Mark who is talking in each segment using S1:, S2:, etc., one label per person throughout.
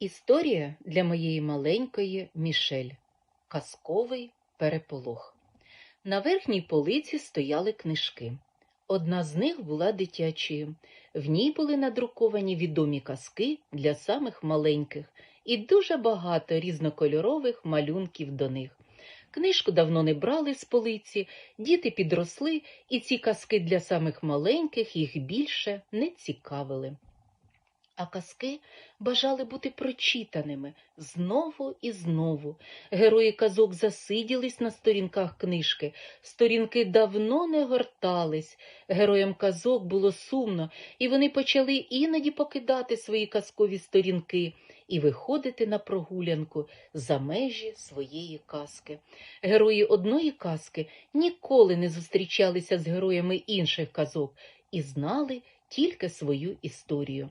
S1: Історія для моєї маленької Мішель. Казковий переполох. На верхній полиці стояли книжки. Одна з них була дитячою. В ній були надруковані відомі казки для самих маленьких і дуже багато різнокольорових малюнків до них. Книжку давно не брали з полиці, діти підросли, і ці казки для самих маленьких їх більше не цікавили. А казки бажали бути прочитаними знову і знову. Герої казок засиділись на сторінках книжки, сторінки давно не гортались. Героям казок було сумно, і вони почали іноді покидати свої казкові сторінки і виходити на прогулянку за межі своєї казки. Герої одної казки ніколи не зустрічалися з героями інших казок і знали тільки свою історію.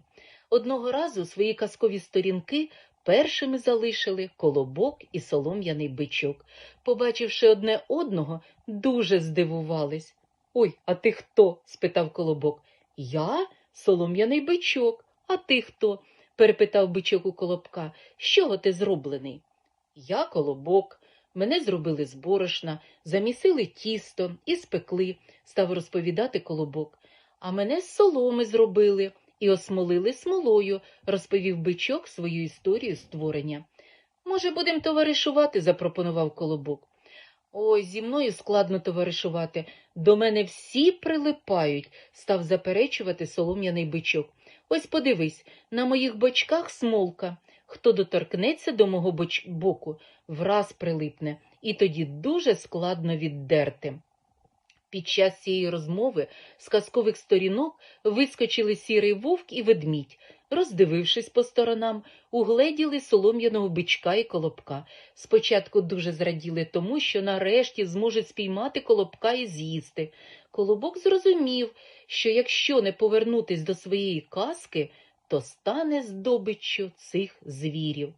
S1: Одного разу свої казкові сторінки першими залишили колобок і солом'яний бичок. Побачивши одне одного, дуже здивувались. Ой, а ти хто? спитав колобок. Я солом'яний бичок. А ти хто? перепитав бичок у колобка. З чого ти зроблений? Я колобок. Мене зробили з борошна, замісили тісто і спекли, став розповідати колобок. А мене з соломи зробили і осмолили смолою, розповів бичок свою історію створення. Може, будемо товаришувати, запропонував колобок. Ой, зі мною складно товаришувати. До мене всі прилипають, став заперечувати солом'яний бичок. Ось подивись, на моїх бочках смолка. Хто доторкнеться до мого боку, враз прилипне, і тоді дуже складно віддерти. Під час цієї розмови з казкових сторінок вискочили сірий вовк і ведмідь. Роздивившись по сторонам, угледіли солом'яного бичка і колобка. Спочатку дуже зраділи тому, що нарешті зможуть спіймати колобка і з'їсти. Колобок зрозумів, що якщо не повернутись до своєї казки, то стане здобиччю цих звірів.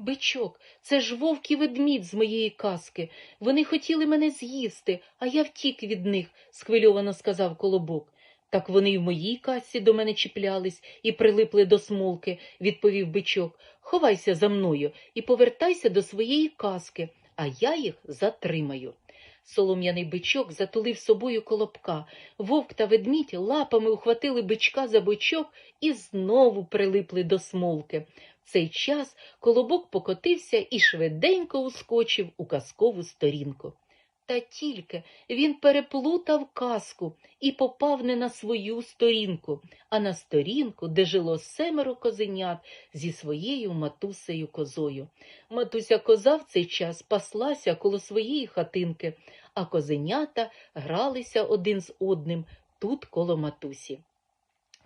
S1: Бичок, це ж вовк і ведмідь з моєї казки. Вони хотіли мене з'їсти, а я втік від них, схвильовано сказав колобок. Так вони й в моїй касі до мене чіплялись і прилипли до смолки, відповів бичок. Ховайся за мною і повертайся до своєї казки, а я їх затримаю. Солом'яний бичок затулив собою колобка. Вовк та ведмідь лапами ухватили бичка за бичок і знову прилипли до смолки. В цей час колобок покотився і швиденько ускочив у казкову сторінку. Та тільки він переплутав казку і попав не на свою сторінку, а на сторінку, де жило семеро козенят зі своєю матусею козою. Матуся коза в цей час паслася коло своєї хатинки, а козенята гралися один з одним тут коло матусі.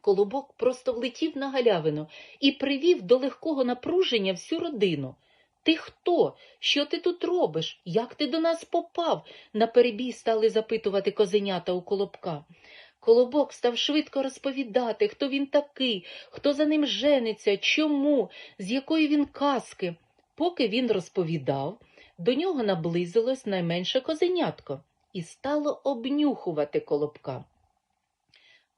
S1: Колобок просто влетів на галявину і привів до легкого напруження всю родину. Ти хто? Що ти тут робиш? Як ти до нас попав? наперебій стали запитувати козенята у колобка. Колобок став швидко розповідати, хто він такий, хто за ним жениться, чому, з якої він казки. Поки він розповідав, до нього наблизилось найменше козенятко і стало обнюхувати колобка.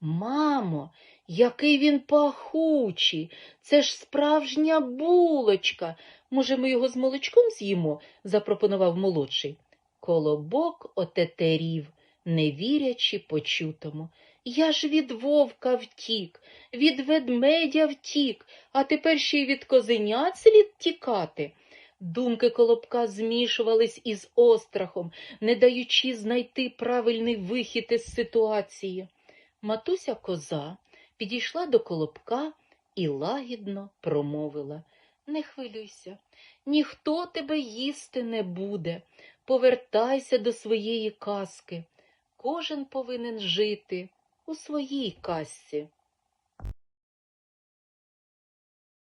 S1: Мамо, який він пахучий, це ж справжня булочка. Може, ми його з молочком з'їмо? запропонував молодший. Колобок отетерів, не вірячи почутому. Я ж від вовка втік, від ведмедя втік, а тепер ще й від козенят слід тікати. Думки колобка змішувались із острахом, не даючи знайти правильний вихід із ситуації. Матуся коза підійшла до колобка і лагідно промовила Не хвилюйся, ніхто тебе їсти не буде. Повертайся до своєї казки. Кожен повинен жити у своїй казці.